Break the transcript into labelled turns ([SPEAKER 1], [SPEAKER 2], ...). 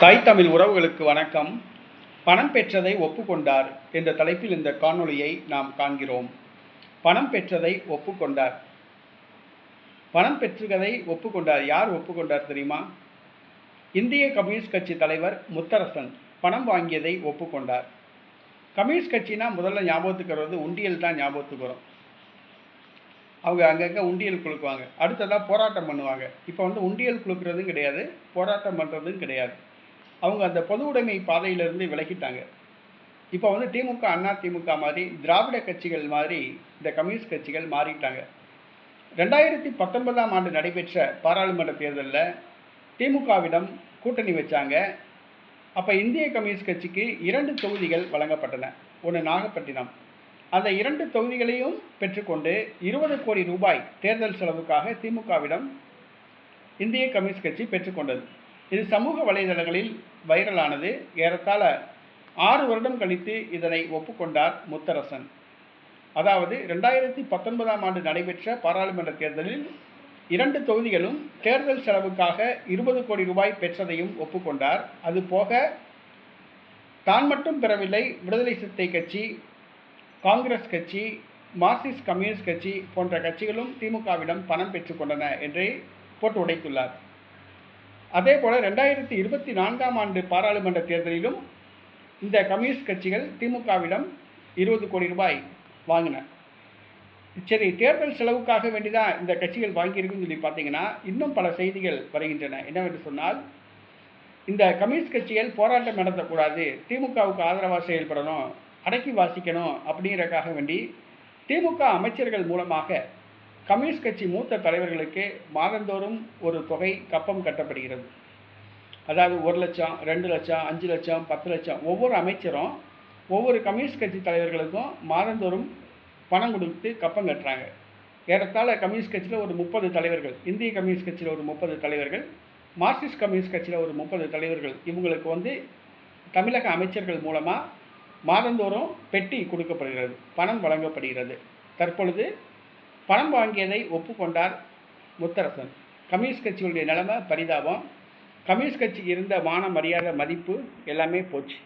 [SPEAKER 1] தாய் தமிழ் உறவுகளுக்கு வணக்கம். பணம் பெற்றதை ஒப்புக்கொண்டார் என்ற தலைப்பில் இந்த காணொளியை நாம் காண்கிறோம். பணம் பெற்றதை ஒப்புக்கொண்டார். பணம் பெற்றதை ஒப்புக்கொண்டார். யார் ஒப்புக்கொண்டார் தெரியுமா? இந்திய கம்யூனிஸ்ட் கட்சி தலைவர் முத்தரசன் பணம் வாங்கியதை ஒப்புக்கொண்டார். கம்யூனிஸ்ட் கட்சினா முதல்ல ஞாபகத்துக்கு உண்டியல் தான் ஞாபகத்துக்கு வரும். அவங்க அங்கங்கே உண்டியல் குலுக்குவாங்க. அடுத்ததாக போராட்டம் பண்ணுவாங்க. இப்போ வந்து உண்டியல் குலுக்குறதும் கிடையாது போராட்டம் பண்ணுறதும் கிடையாது. அவங்க அந்த பொது உடைமை பாதையிலிருந்து விலகிட்டாங்க. இப்போ வந்து திமுக அண்ணா திமுக மாதிரி திராவிட கட்சிகள் மாதிரி இந்த கம்யூனிஸ்ட் கட்சிகள் மாறிட்டாங்க. ரெண்டாயிரத்தி பத்தொன்பதாம் ஆண்டு நடைபெற்ற பாராளுமன்ற தேர்தலில் திமுகவிடம் கூட்டணி வச்சாங்க. அப்போ இந்திய கம்யூனிஸ்ட் கட்சிக்கு இரண்டு தொகுதிகள் வழங்கப்பட்டன. ஒன்று நாகப்பட்டினம். அந்த இரண்டு தொகுதிகளையும் பெற்றுக்கொண்டு இருபது கோடி ரூபாய் தேர்தல் செலவுக்காக திமுகவிடம் இந்திய கம்யூனிஸ்ட் கட்சி பெற்றுக்கொண்டது. இது சமூக வலைதளங்களில் வைரலானது. ஏறத்தாழ ஆறு வருடம் கழித்து இதனை ஒப்புக்கொண்டார் முத்தரசன். அதாவது ரெண்டாயிரத்தி பத்தொன்பதாம் ஆண்டு நடைபெற்ற பாராளுமன்ற தேர்தலில் இரண்டு தொகுதிகளும் தேர்தல் செலவுக்காக இருபது கோடி ரூபாய் பெற்றதையும் ஒப்புக்கொண்டார். அது போக தான் மட்டும் பெறவில்லை விடுதலை சிறுத்தை கட்சி காங்கிரஸ் கட்சி மார்க்சிஸ்ட் கம்யூனிஸ்ட் கட்சி போன்ற கட்சிகளும் திமுகவிடம் பணம் பெற்றுக்கொண்டன என்று போட்டு உடைத்துள்ளார். அதே போல் ரெண்டாயிரத்தி இருபத்தி நான்காம் ஆண்டு பாராளுமன்ற தேர்தலிலும் இந்த கம்யூனிஸ்ட் கட்சிகள் திமுகவிடம் இருபது கோடி ரூபாய் வாங்கின. சரி தேர்தல் செலவுக்காக வேண்டி தான் இந்த கட்சிகள் வாங்கியிருக்குன்னு சொல்லி பார்த்தீங்கன்னா இன்னும் பல செய்திகள் வருகின்றன. என்னவென்று சொன்னால் இந்த கம்யூனிஸ்ட் கட்சிகள் போராட்டம் நடத்தக்கூடாது திமுகவுக்கு ஆதரவாக செயல்படணும் அடக்கி வாசிக்கணும் அப்படிங்கிறதுக்காக வேண்டி திமுக அமைச்சர்கள் மூலமாக கம்யூனிஸ்ட் கட்சி மூத்த தலைவர்களுக்கு மாதந்தோறும் ஒரு தொகை கப்பம் கட்டப்படுகிறது. அதாவது ஒரு லட்சம் ரெண்டு லட்சம் அஞ்சு லட்சம் பத்து லட்சம் ஒவ்வொரு அமைச்சரும் ஒவ்வொரு கம்யூனிஸ்ட் கட்சி தலைவர்களுக்கும் மாதந்தோறும் பணம் கொடுத்து கப்பம் கட்டுறாங்க. ஏறத்தாழ கம்யூனிஸ்ட் கட்சியில் ஒரு முப்பது தலைவர்கள் இந்திய கம்யூனிஸ்ட் கட்சியில் ஒரு முப்பது தலைவர்கள் மார்க்சிஸ்ட் கம்யூனிஸ்ட் கட்சியில் ஒரு முப்பது தலைவர்கள். இவங்களுக்கு வந்து தமிழக அமைச்சர்கள் மூலமாக மாதந்தோறும் பெட்டி கொடுக்கப்படுகிறது பணம் வழங்கப்படுகிறது. தற்பொழுது பணம் வாங்கியதை ஒப்புக்கொண்டார் முத்தரசன். கம்யூனிஸ்ட் கட்சியுடைய நிலைமை பரிதாபம். கம்யூனிஸ்ட் கட்சிக்கு இருந்த மான மரியாதை மதிப்பு எல்லாமே போச்சு.